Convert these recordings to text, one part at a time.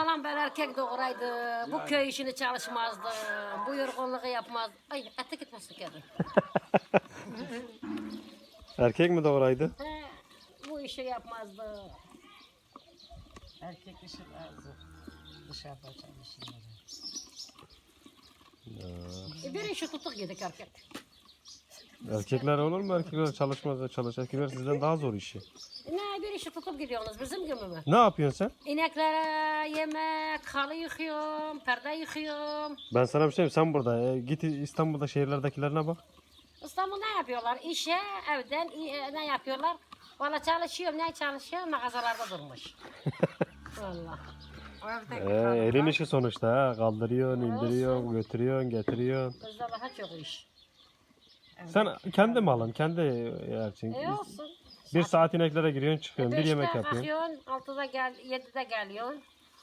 halam ben erkek doğuraydı. Bu köy işini çalışmazdı. Bu yorgunluğu yapmaz. Ay ete gitmesin kedi. Erkek mi doğuraydı? He, bu işi yapmazdı. Erkek işi lazım. Dışarıda çalışırlar. E, bir işi tutuk yedik erkek. Erkekler olur mu? Erkekler çalışmaz da çalış. Erkekler sizden daha zor işi. Ne tutup gidiyorsunuz bizim gibi mi? Ne yapıyorsun sen? İneklere yemek, halı yıkıyorum, perde yıkıyorum. Ben sana bir şey diyeyim. Sen burada. e, git İstanbul'da şehirlerdekilerine bak. İstanbul ne yapıyorlar? İşe, evden i- ne yapıyorlar? Valla çalışıyorum, ne çalışıyor? Mağazalarda durmuş. Valla. Ee, elin işi sonuçta ha. Kaldırıyorsun, indiriyorsun, götürüyorsun, getiriyorsun. Bizde daha çok iş. Sen kendi mi alın? Kendi yersin. E olsun. Bir saat ineklere giriyorsun, çıkıyorsun. Bir Beşte yemek yapıyorsun. kalkıyorsun, altıda gel, yedide geliyorsun.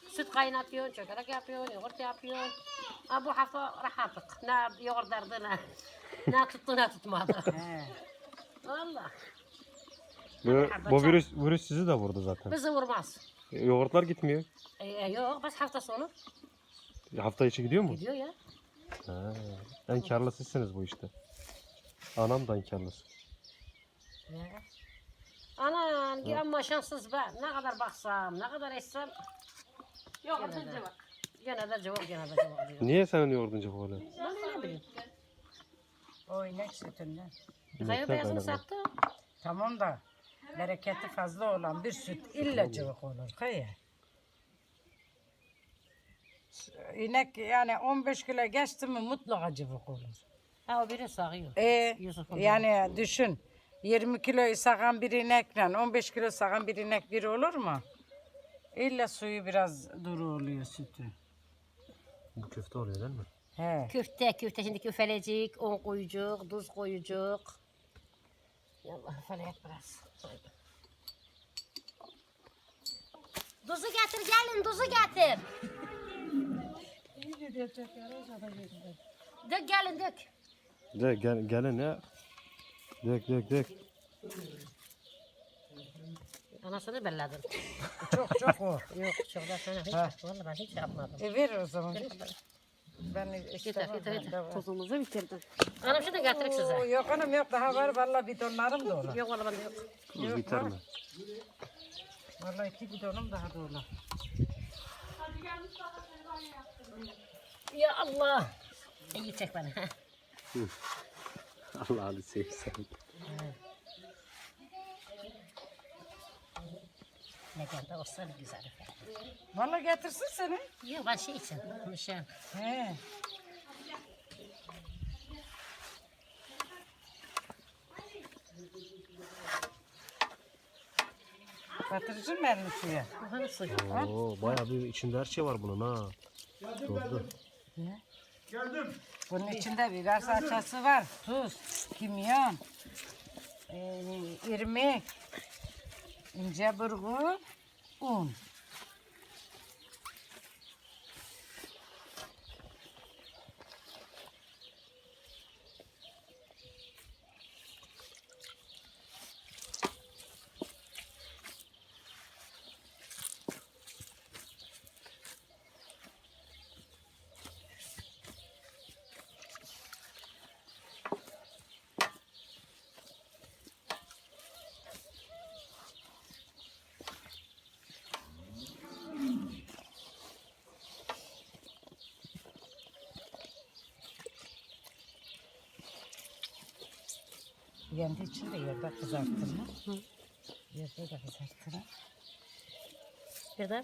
Süt kaynatıyorsun, çökelek yapıyorsun, yoğurt yapıyorsun. Ha, bu hafta rahatlık. Ne yoğurt derdi ne. ne tuttu ne tutmadı. He. Valla. Bu, bu virüs, virüs sizi de vurdu zaten. Bizi vurmaz. Yoğurtlar gitmiyor. E, e, yok, biz hafta sonu Hafta içi gidiyor mu? gidiyor ya. Ha, en karlı sizsiniz bu işte. Anam da en karlısı. Anan amma şanssız ben. Ne kadar baksam, ne kadar etsem. Yok, gene de. Gene de cevap, gene de cevap diyor. Niye senin yoğurdun çok öyle? Ben ne bileyim. O inek sütünden. Kaya beyazını kaynaklı. sattı. Tamam da bereketi fazla olan bir süt illa cıvık olur. Kaya. İnek yani 15 kilo geçti mi mutlaka cıvık olur. Ha o biri sağıyor. E, Yusuf'un yani düşün 20 kilo sağan bir inekle 15 kilo sağan bir inek biri olur mu? İlla suyu biraz duru oluyor sütü. Bu köfte oluyor değil mi? He. Köfte, köfte şimdi küfelecik, un koyucuk, tuz koyucuk. Yallah üfeleyek biraz. Tuzu getir gelin, tuzu getir. Dök gelin dök. De gel, gelin ya. Dök dök dök. Anasını belledin. Çok çok o. Yok çok da sana hiç, Ha. vallahi ben hiç yapmadım. E ver o zaman. Ben Yeter yeter yeter. var. Tuzumuzu bitirdin. Anam şimdi getirek Oo, size. Yok anam yok daha var vallahi bidonlarım dolu. Yok vallahi bende yok. Tuz biter mi? Vallahi iki bidonum daha dolu. Ya Allah. İyi çek beni. ha. Allah'ını sevsen. Ne geldi olsa ne güzel. Vallahi getirsin seni. Yok ben şey için. Nişan. He. Batırıcı mı elini suya? Bu hani suyu. Oo, bayağı bir içinde her şey var bunun ha. Doldu. Bunun içinde biber salçası var, tuz, kimyon, e, irmik, ince burgu, un. Kendi içinde yerde kızartırma. Yerde de kızartırma. Bir de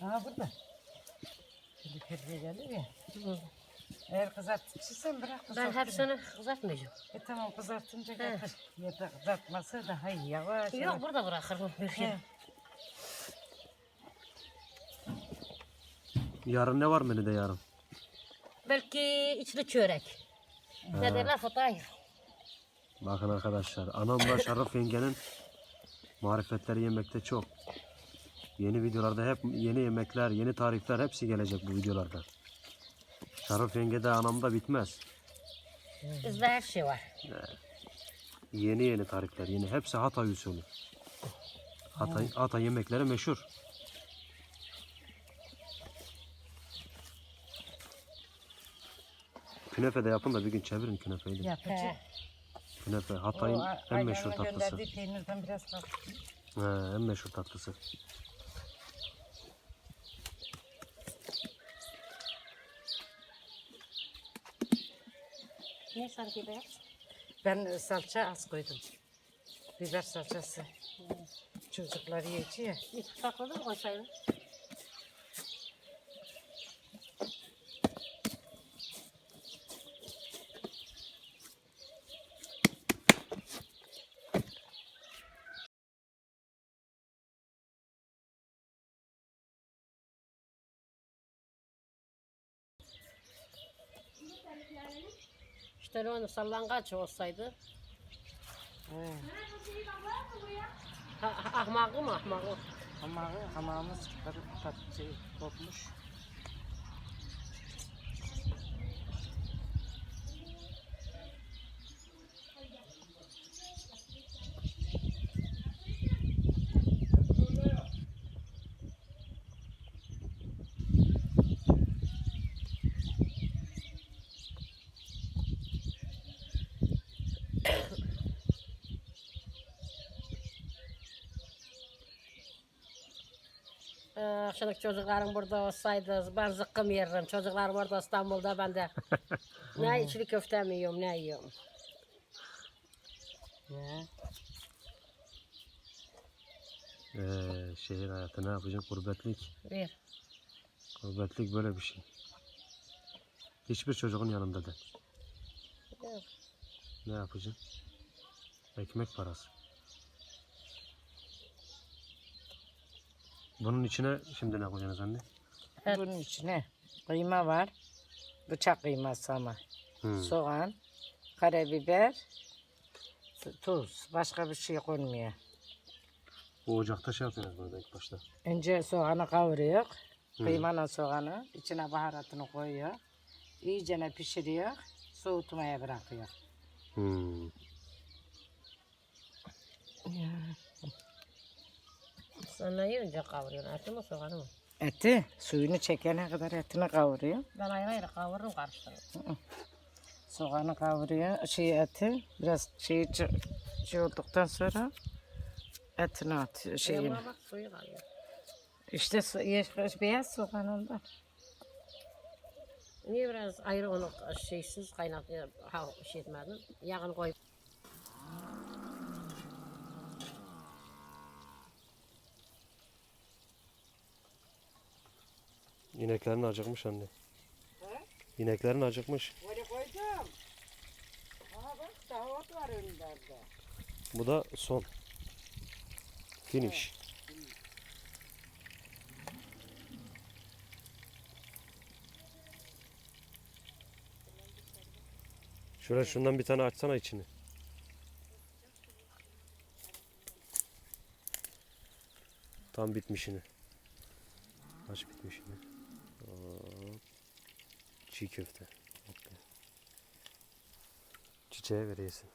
Aa burada. Şimdi perde gelir ya. Eğer kızartıcıysan bırak ben kızartırma. hepsini kızartmayacağım. E tamam kızartınca getir. Ya da kızartması daha iyi yavaş Yok yavaş. burada bırakırım bir şey. He. Yarın ne var menüde yarın? Belki içli çörek. Ne derler Fatay? Bakın arkadaşlar anamla Şaraf yengenin marifetleri yemekte çok. Yeni videolarda hep yeni yemekler, yeni tarifler hepsi gelecek bu videolarda. Şaraf yenge de anamda bitmez. Bizde her şey var. Yeni yeni tarifler, yeni hepsi Hatay usulü. Hatay, Hatay yemekleri meşhur. Künefe de yapın da bir gün çevirin künefeyi de. Yapacağım. Künefe O Hatay'ın a- en meşhur ayranla tatlısı. gönderdiği peynirden biraz. He, en meşhur tatlısı. Ne sanki beyaz? Ben salça az koydum. Biber salçası. Çocuklar yiyeceği ya. Bir sakladı mı koysaydın? İşte onu sallangaç olsaydı. He. Ha, ahmağı mı ahmağı? Hamağı, hamağımız çıkarıp tatlı kopmuş. Ee, şimdi çocuklarım burada olsaydı ben zıkkım yerim. Çocuklar burada İstanbul'da ben de ne içli köfte mi yiyorum ne yiyorum. Ya. Ee, şehir hayatı ne yapacaksın? Gurbetlik. Bir. Gurbetlik böyle bir şey. Hiçbir çocuğun yanında da. Yok. Ne yapacaksın? Ekmek parası. Bunun içine şimdi ne koyacaksınız anne? Evet. Bunun içine kıyma var. Bıçak kıyması ama. Hmm. Soğan, karabiber, tuz. Başka bir şey konmuyor. Bu ocakta şey yapıyorsunuz burada ilk başta. Önce soğanı kavuruyor. Kıymanın soğanı. içine baharatını koyuyor. İyicene pişiriyor. Soğutmaya bırakıyor. Hmm. Sen ne yiyince kavuruyorsun? Eti mi soğanı mı? Eti suyunu çekene kadar etini kavuruyor. Ben ayrı ayrı kavururum karıştırırım. Soğanı kavuruyor. Şey eti biraz şey, şey olduktan sonra etini atıyor. Şey, Şeyini. bak suyu kalıyor. İşte yeş- beyaz soğan ondan. Niye biraz ayrı onu şeysiz kaynat şey etmedin? Yağını koyup İneklerin acıkmış anne. İneklerin acıkmış. Böyle koydum. Aha bak daha ot var önlerde. Bu da son. Finish. Şöyle şundan bir tane açsana içini. Tam bitmişini. Aç bitmişini. Çiğ köfte. Çiçeğe veriyorsun.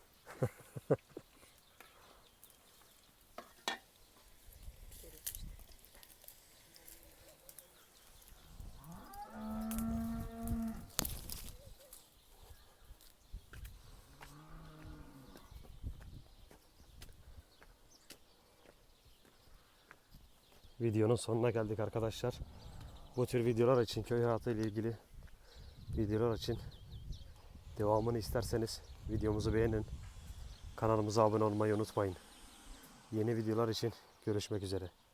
Videonun sonuna geldik arkadaşlar. Bu tür videolar için köy hayatı ile ilgili videolar için devamını isterseniz videomuzu beğenin. Kanalımıza abone olmayı unutmayın. Yeni videolar için görüşmek üzere.